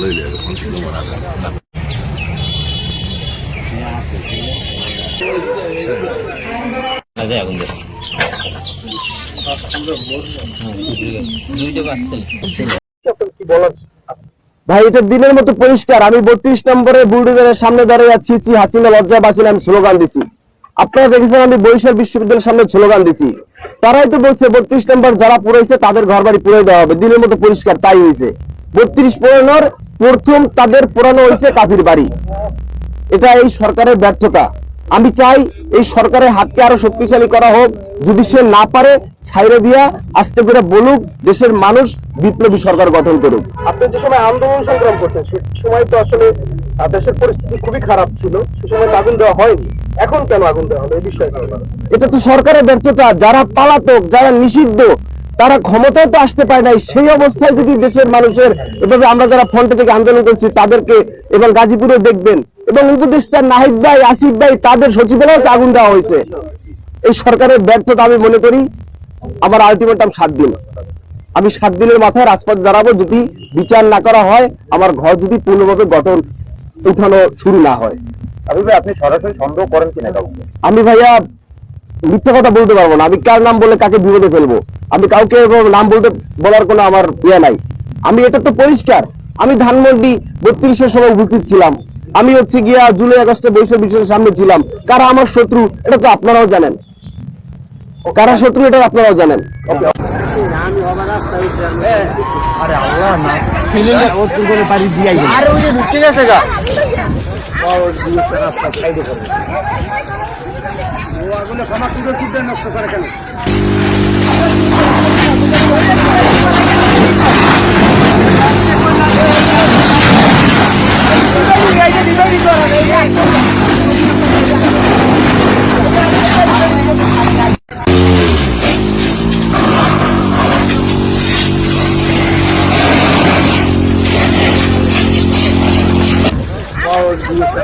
লইলে এখন শুধু মারা না বাজে আগুন দিচ্ছে ভাই এটা দিনের মতো পরিষ্কার। আমি বত্রিশ নম্বরে বুলডোজারের সামনে দাঁড়িয়ে আছি চি হাসিনা লজ্জা বাঁচিলে আমি স্লোগান দিছি। আপনারা দেখেছেন আমি বরিশাল বিশ্ববিদ্যালয়ের সামনে স্লোগান দিছি। তারাই তো বলছে বত্রিশ নম্বর যারা পুরাইছে তাদের ঘর বাড়ি পুরাই দেওয়া হবে। দিনের মতো পরিষ্কার তাই হয়েছে বত্রিশ পুরানোর প্রথম তাদের পুরানো হয়েছে কাফির বাড়ি। এটা এই সরকারের ব্যর্থতা। আমি চাই এই সরকারের হাতকে আরও শক্তিশালী করা হোক যদি সে না পারে ছাইরে দিয়া আস্তে করে বলুক দেশের মানুষ বিপ্লবী সরকার গঠন করুক। আপনি যে সময় আন্দোলন সংগ্রাম করতেন সে সময় তো আসলে দেশের পরিস্থিতি খুবই খারাপ ছিল। সে সময় তো আগুন দেওয়া হয়নি। এখন কেন আগুন দেওয়া হবে? এই বিষয়ে এটা তো সরকারের ব্যর্থতা। যারা পালাতক যারা নিষিদ্ধ তারা ক্ষমতায় তো আসতে পারে নাই। সেই অবস্থায় যদি দেশের মানুষের এভাবে আমরা যারা ফ্রন্টে থেকে আন্দোলন করছি তাদেরকে এবং গাজীপুরে দেখবেন। এবং উপদেষ্টা নাহিদ ভাই আসিফ ভাই তাদের সচিবালয়কে আগুন দেওয়া হয়েছে। এই সরকারের ব্যর্থতা আমি মনে করি আমার আলটিমেটাম সাত দিন। আমি সাত দিনের মাথায় রাজপথ দাঁড়াবো যদি বিচার না করা হয় আমার ঘর যদি পূর্ণভাবে গঠন উঠানো শুরু না হয়। আপনি সরাসরি সন্দেহ করেন কিনা আমি ভাইয়া মিথ্যা কথা বলতে পারব না আমি কার নাম বলে কাকে বিপদে ফেলব আমি কাউকে নাম বলতে বলার কোনো আমার ইয়ে নাই আমি এটা তো পরিষ্কার আমি ধানমন্ডি বত্রিশের সময় উপস্থিত ছিলাম আমি হচ্ছে গিয়া জুলাই আগস্টে বৈশাখ বিশ্বের সামনে ছিলাম কারা আমার শত্রু এটা তো আপনারাও জানেন কারা শত্রু এটা আপনারাও জানেন বলে ক্ষমা সুযোগ সুবিধা নষ্ট করে কেন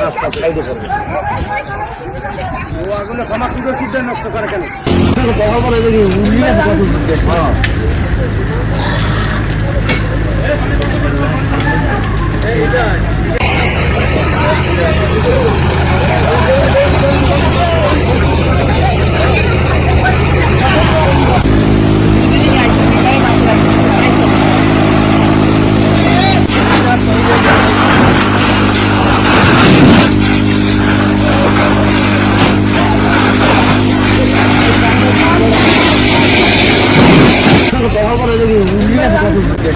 রাস্তা সাইডে লইলে এখন শুধু মারা না কাউরে নেব এই Hey,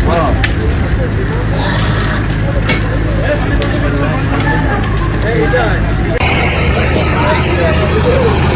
done.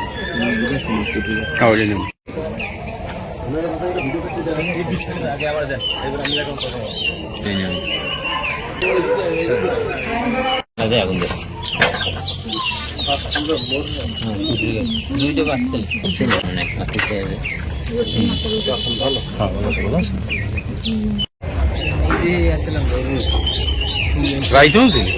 দুইটা অনেক মাতিছে রাইতেও ছিলি